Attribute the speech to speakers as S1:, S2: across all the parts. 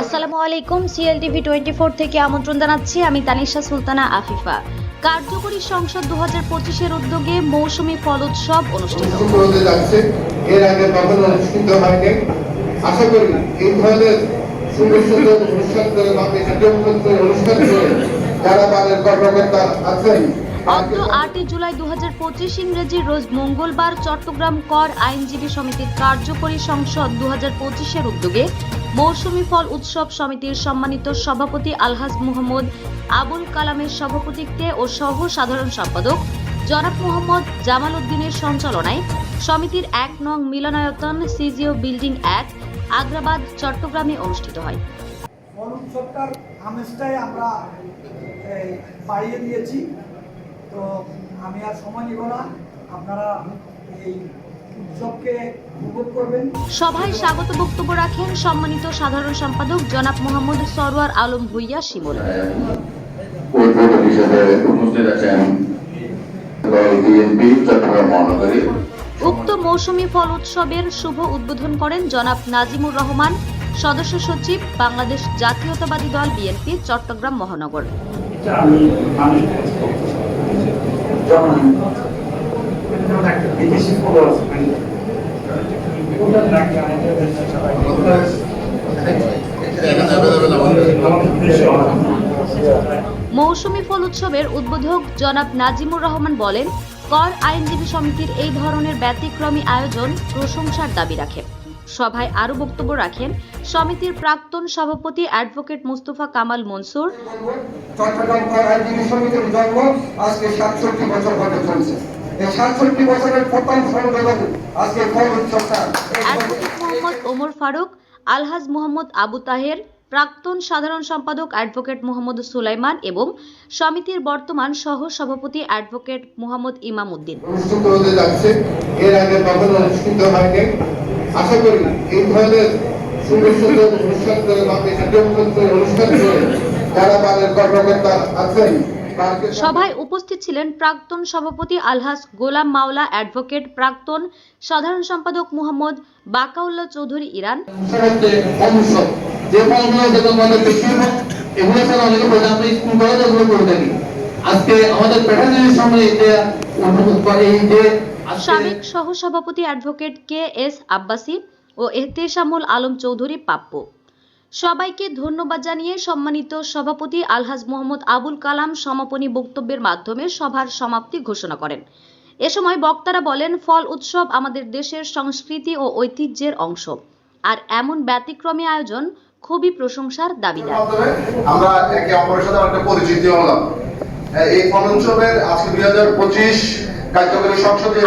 S1: আসসালামু আলাইকুম CLTV twenty four থেকে আমন্ত্রণ জানাচ্ছি। আমি তানিশা সুলতানা আফিফা। কার্যকরী সংসদ দু হাজার পঁচিশের উদ্যোগে মৌসুমী ফল উৎসব অনুষ্ঠিত
S2: আশা করি এই ধরনের
S1: অত্র আটই জুলাই দু হাজার পঁচিশ ইংরেজি রোজ মঙ্গলবার চট্টগ্রাম কর আইনজীবী সমিতির কার্যকরী সংসদ দু পঁচিশের উদ্যোগে মৌসুমী ফল উৎসব সমিতির সম্মানিত সভাপতি আলহাজ মোহাম্মদ আবুল কালামের সভাপতিত্বে ও সহ সাধারণ সম্পাদক জনাব মোহাম্মদ জামাল উদ্দিনের সঞ্চালনায় সমিতির এক নং মিলনায়তন সিজিও বিল্ডিং এক আগ্রাবাদ চট্টগ্রামে অনুষ্ঠিত হয়।
S3: ফল উৎসবটার আমেজটাই আমরা বাড়িয়ে দিয়েছি। তো আমি আর সময় নিব না আপনারা এই
S1: সভায় স্বাগত বক্তব্য রাখেন সম্মানিত সাধারণ সম্পাদক জনাব মোহাম্মদ সরওয়ার আলম ভুইয়া শিমুল।
S2: উপস্থিত আছেন বিএনপি চট্টগ্রাম মহানগরী।
S1: উক্ত মৌসুমি ফল উৎসবের শুভ উদ্বোধন করেন জনাব নাজিমুর রহমান সদস্য সচিব বাংলাদেশ জাতীয়তাবাদী দল বিএনপি চট্টগ্রাম মহানগর। মৌসুমী ফল উৎসবের উদ্বোধক জনাব নাজিমুর রহমান বলেন কর আইনজীবী সমিতির এই ধরনের ব্যতিক্রমী আয়োজন প্রশংসার দাবি রাখে। সভায় আরও বক্তব্য রাখেন সমিতির প্রাক্তন সভাপতি অ্যাডভোকেট মুস্তফা কামাল মনসুর।
S4: চট্টগ্রাম কর আইনজীবী সমিতির জন্ম আজকে সাতষট্টি বছর হতে চলছে। এই সাতষট্টি বছরের প্রথম সংযোজন আজকে উৎসবটা।
S1: অ্যাডভোকেট মোহাম্মদ ওমর ফারুক আলহাজ মোহাম্মদ আবু তাহের প্রাক্তন সাধারণ সম্পাদক অ্যাডভোকেট মোহাম্মদ সুলাইমান এবং সমিতির বর্তমান সহ সভাপতি অ্যাডভোকেট মোহাম্মদ ইমাম উদ্দিন
S2: অনুষ্ঠিত হতে যাচ্ছে। এর আগে কখনো অনুষ্ঠিত হয়নি। আশা করি এই ধরনের অনুষ্ঠান করে বা অনুষ্ঠান করে যারা তাদের কর্মকর্তা আছেন
S1: সভায় উপস্থিত ছিলেন প্রাক্তন সভাপতি আলহাস গোলাম মাওলা অ্যাডভোকেট প্রাক্তন সাধারণ সম্পাদক মোহাম্মদ বাকাউল্লাহ চৌধুরী ইরান।
S2: যে ফলগুলো যেগুলো আমাদের বেশিরভাগ এগুলো ছাড়া অনেকে আমরা স্কুল কলেজ এগুলো করে থাকি। আজকে আমাদের প্যাটার্নের সামনে করে এই যে
S1: সাবেক সহসভাপতি অ্যাডভোকেট কে এস আব্বাসি ও এহতেশামুল আলম চৌধুরী পাপ্য সবাইকে ধন্যবাদ জানিয়ে সম্মানিত সভাপতি আলহাজ মোহাম্মদ আবুল কালাম সমাপনী বক্তব্যের মাধ্যমে সভার সমাপ্তি ঘোষণা করেন। এ সময় বক্তারা বলেন, ফল উৎসব আমাদের দেশের সংস্কৃতি ও ঐতিহ্যের অংশ। আর এমন ব্যতিক্রমী আয়োজন খুবই প্রশংসার দাবিদার
S5: আমরা একে অপরের সাথে একটা পরিচিতি হলাম। এই ফল উৎসবের আজকে দুই হাজার পঁচিশ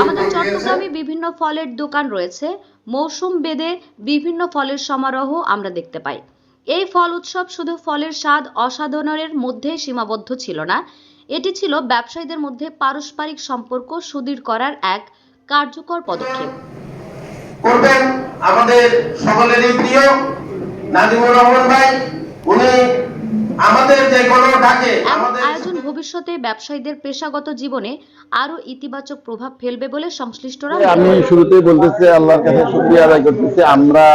S1: আমাদের চট্টগ্রামে বিভিন্ন ফলের দোকান রয়েছে। মৌসুম বেদে বিভিন্ন ফলের সমারোহ আমরা দেখতে পাই। এই ফল উৎসব শুধু ফলের স্বাদ অসাধারণের মধ্যে সীমাবদ্ধ ছিল না। এটি ছিল ব্যবসায়ীদের মধ্যে পারস্পরিক সম্পর্ক সুদৃঢ় করার এক কার্যকর পদক্ষেপ।
S5: করবেন আমাদের সকলেরই প্রিয় নাজিমুর রহমান ভাই উনি আমাদের যে কোনো ডাকে আমাদের
S1: আয়োজন ভবিষ্যতে ব্যবসায়ীদের পেশাগত জীবনে আরও ইতিবাচক প্রভাব ফেলবে বলে সংশ্লিষ্টরা
S6: আমি শুরুতেই বলতেছি আল্লাহর কাছে শুক্রিয়া আদায় করতেছি। আমরা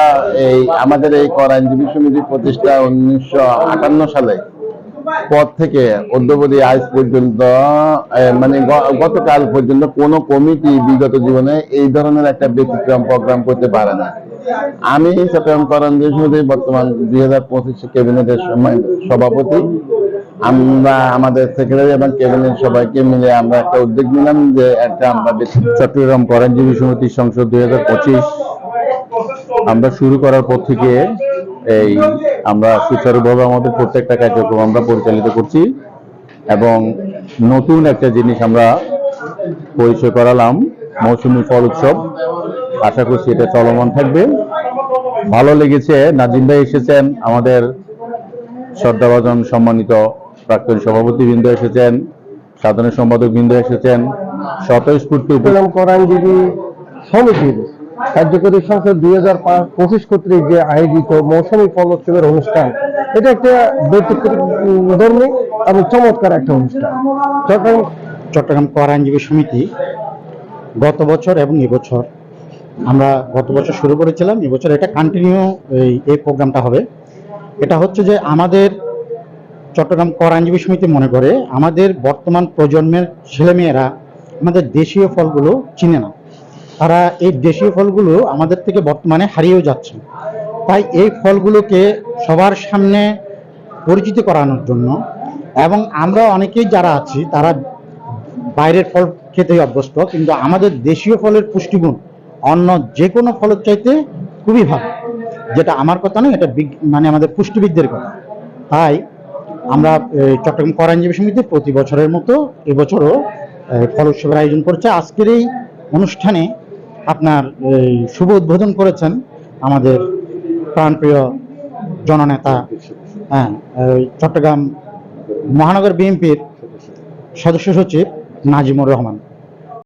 S6: এই আমাদের এই কর আইনজীবী সমিতি প্রতিষ্ঠা উনিশশো আটান্ন সালে পর থেকে অদ্যবধি আজ পর্যন্ত মানে গতকাল পর্যন্ত কোনো কমিটি বিগত জীবনে এই ধরনের একটা ব্যতিক্রম প্রোগ্রাম করতে পারে না। আমি চট্টগ্রাম কর সমিতি বর্তমান দুই হাজার পঁচিশ ক্যাবিনেটের সভাপতি। আমরা আমাদের সেক্রেটারি এবং ক্যাবিনেট সবাইকে মিলে আমরা একটা উদ্যোগ নিলাম যে একটা আমরা চট্টগ্রাম করেনজীবী সমিতি সংসদ দুই হাজার পঁচিশ আমরা শুরু করার পর থেকে এই আমরা সুচারুভাবে আমাদের প্রত্যেকটা কার্যক্রম আমরা পরিচালিত করছি এবং নতুন একটা জিনিস আমরা পরিচয় করালাম, মৌসুমী ফল উৎসব। আশা করছি এটা চলমান থাকবে। ভালো লেগেছে নাজিম ভাই এসেছেন আমাদের শ্রদ্ধাভাজন সম্মানিত প্রাক্তন সভাপতি বৃন্দ এসেছেন সাধারণ সম্পাদক বৃন্দ এসেছেন স্বতঃস্ফূর্ত উপ-
S3: চট্টগ্রাম কর আইনজীবী সমিতির
S7: কার্যকরী সংসদ দুই হাজার পঁচিশ কর্তৃক যে আয়োজিত মৌসুমী ফল উৎসবের অনুষ্ঠান এটা একটা ব্যতিক্রমী এবং চমৎকার একটা অনুষ্ঠান। চট্টগ্রাম
S8: চট্টগ্রাম কর আইনজীবী সমিতি গত বছর এবং এবছর আমরা গত বছর শুরু করেছিলাম এবছর এটা কন্টিনিউ এই এই প্রোগ্রামটা হবে। এটা হচ্ছে যে আমাদের চট্টগ্রাম কর আইনজীবী সমিতি মনে করে, আমাদের বর্তমান প্রজন্মের ছেলেমেয়েরা আমাদের দেশীয় ফলগুলো চিনে না। তারা এই দেশীয় ফলগুলো আমাদের থেকে বর্তমানে হারিয়েও যাচ্ছে। তাই এই ফলগুলোকে সবার সামনে পরিচিত করানোর জন্য এবং আমরা অনেকেই যারা আছি, তারা বাইরের ফল খেতেই অভ্যস্ত, কিন্তু আমাদের দেশীয় ফলের পুষ্টিগুণ অন্য যে কোনো ফলের চাইতে খুবই ভালো। যেটা আমার কথা নয়, এটা মানে আমাদের পুষ্টিবিদদের কথা। তাই আমরা চট্টগ্রাম কর আইনজীবী সমিতি প্রতি বছরের মতো এবছরও ফল উৎসবের আয়োজন করছে। আজকের এই অনুষ্ঠানে আপনার শুভ উদ্বোধন করেছেন আমাদের প্রাণপ্রিয় জননেতা হ্যাঁ চট্টগ্রাম মহানগর বিএনপির সদস্য সচিব নাজিমুর রহমান।